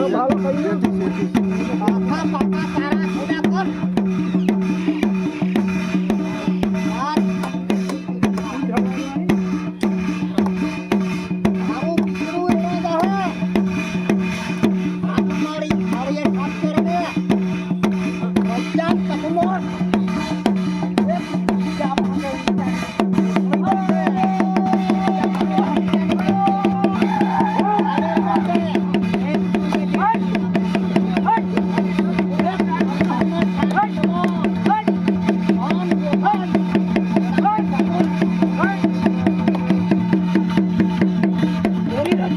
Kalau kalau kayu, apa apa cara sudah pun.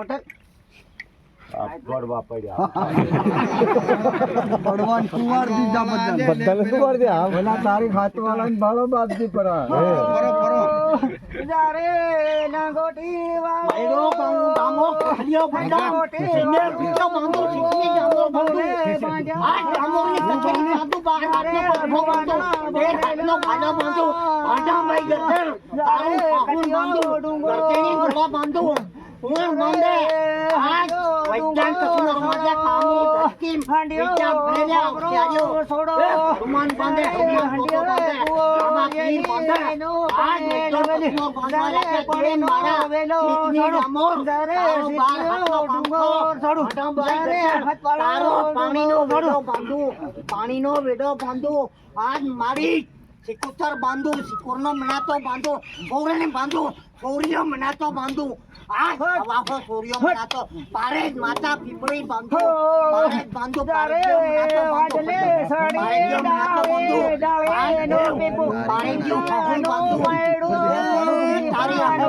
Patel? ભગવાન કુંવર દીધા બધા બધાને શું દે આ પેલા તારી હાથવાળાને ભાળો બાપજી પર મૈડો બાંગો બાંગો ખાલીઓ બાંગો સિંગર બીજો બાંગો સિંગી જામો બાંગો આ જામોની કચેરી બાંગો બાર હાથનો પડઘો બાંગો બે હાથનો ભાલો બાંગો આડા ભાઈ ગરદર તારું પાહુન બાંધો. ગરદેની ગોળા બાંધો. હું બાંધે આજ વૈજ્ઞાન કસુનો સમાજા કામી ધરતીમ વિચાર ભરેલા છોડો. હનુમાન બાંધે હનુમાન ફોટો બાંધે આમાં પીર બાંધે આજ વૈજ્ઞાન કસુનો બાંધવા લાગ્યા જોડે મારા ચીકની રામોર તારો બાર હાથનો આડા ભાઈ ગરદર તારો પાણીનો વેડો બાંધો. પાણીનો વેડો બાંધો. આજ મારી સિકોતર બાંધો સિકોરનો મનાતો બાંધો ગૌરને બાંધો ગૌરીનો મનાતો બાંધો. આ હવાહો સૂર્યો મનાતો. પારે જ માતા પીપળી બાંધો પારે જ બાંધો પારે જ મનાતો બાંધો. પારે જ મનાતો બાંધો. પારે જ બાંધો તારી આંખો બાંધો આજ તારો હુકેલો વેડો બાંધો આજ મારી હુકેલો વેડો બાંધો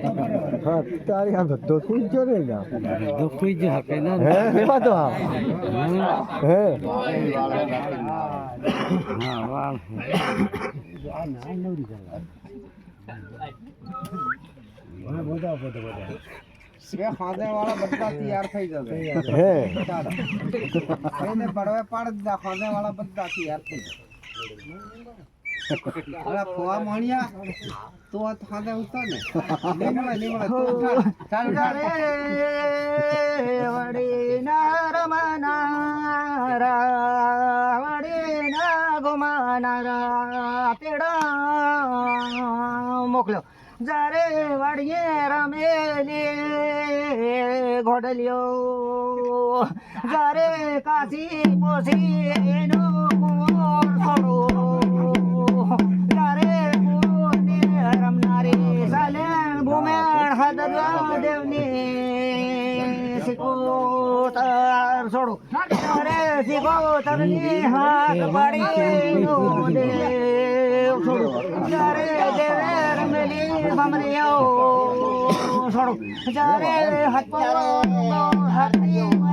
હા તારી આ બધો ખુશ જો રે જા ખુશ જો હકે ના. હે એમાં તો હા હે. હા બે ખાંદે વાળા બધા તૈયાર થઈ જશે. હે. એને પડવે પાડ દીધા ખાંદે વાળા બધા તૈયાર થઈ જશે. અલા ફોવા મણિયા તો આ ખાંદે ઉતર ને. નીમળે નીમળે ઉઠાડ. ચાલ પેડા મોકલ્યો. જારે વાડીએ રમેલી ઘોડલ્યો જારે કાશી પોસી એનો કુંવર છોડો સિકોતરની હાથ પાડી નો દેવ છોડો જારે દેવે રમેલી ભમરીઓ છોડો જારે હાથ પર હાથની